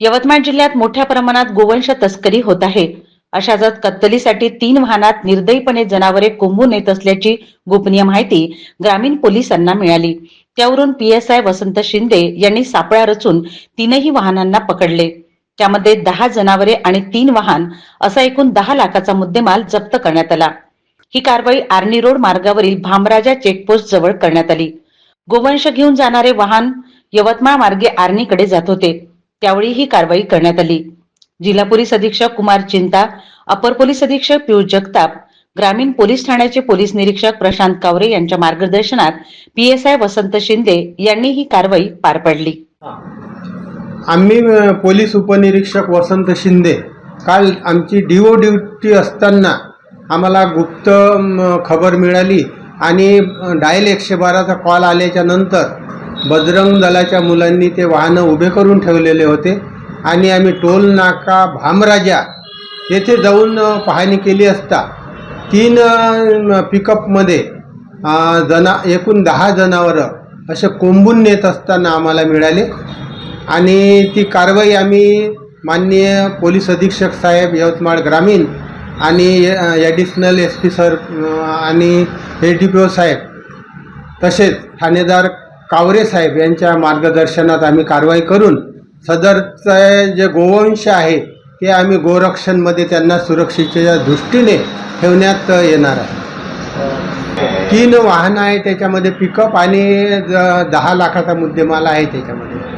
यवतमाळ जिल्ह्यात मोठ्या प्रमाणात गोवंश तस्करी होत आहे. अशातच कत्तलीसाठी तीन वाहनात निर्दयीपणे जनावरे कोंबून येत असल्याची गोपनीय माहिती ग्रामीण पोलिसांना मिळाली. त्यावरून पीएसआय वसंत शिंदे यांनी सापळा रचून तीनही वाहनांना पकडले. त्यामध्ये दहा जनावरे आणि तीन वाहन असा एकूण दहा लाखाचा मुद्देमाल जप्त करण्यात आला. ही कारवाई आर्नी रोड मार्गावरील भामराजा चेकपोस्ट जवळ करण्यात आली. गोवंश घेऊन जाणारे वाहन यवतमाळ मार्गे आर्नीकडे जात होते. त्यावेळी ही कारवाई करण्यात आली. जिल्हा पोलीस अधीक्षक कुमार चिंता अपर पोलीस अधीक्षक पियुष जगताप ग्रामीण पोलीस ठाण्याचे पोलीस निरीक्षक प्रशांत कावरे यांच्या मार्गदर्शनात पीएसआय वसंत शिंदे यांनी ही कारवाई पार पाडली. आम्ही पोलीस उपनिरीक्षक वसंत शिंदे काल आमची डिओ ड्युटी असताना आम्हाला गुप्त खबर मिळाली आणि डायल एकशे बाराचा कॉल आल्याच्यानंतर बजरंग दलाच्या मुलांनी ते वाहनं उभे करून ठेवलेले होते. आणि आम्ही टोल नाका भामराजा येथे जाऊन पाहणी केली असता. तीन पिकअपमध्ये जना एकूण दहा जनावरं असे कोंबून नेत असताना आम्हाला मिळाले. आणि ती कारवाई आम्ही माननीय पोलीस अधीक्षक साहेब यवतमाळ ग्रामीण आणि ॲडिशनल एस पी सर आणि ए डी पी ओ साहेब तसेच ठाणेदार कावरे साहेब यांच्या मार्गदर्शनात आम्ही कारवाई करून सदरचं जे गोवंश आहे ते आम्ही गोरक्षणमध्ये त्यांना सुरक्षेच्या दृष्टीने ठेवण्यात येणार आहे. तीन वाहनं आहे त्याच्यामध्ये पिकअप आणि दहा लाखाचा मुद्देमाल आहे त्याच्यामध्ये.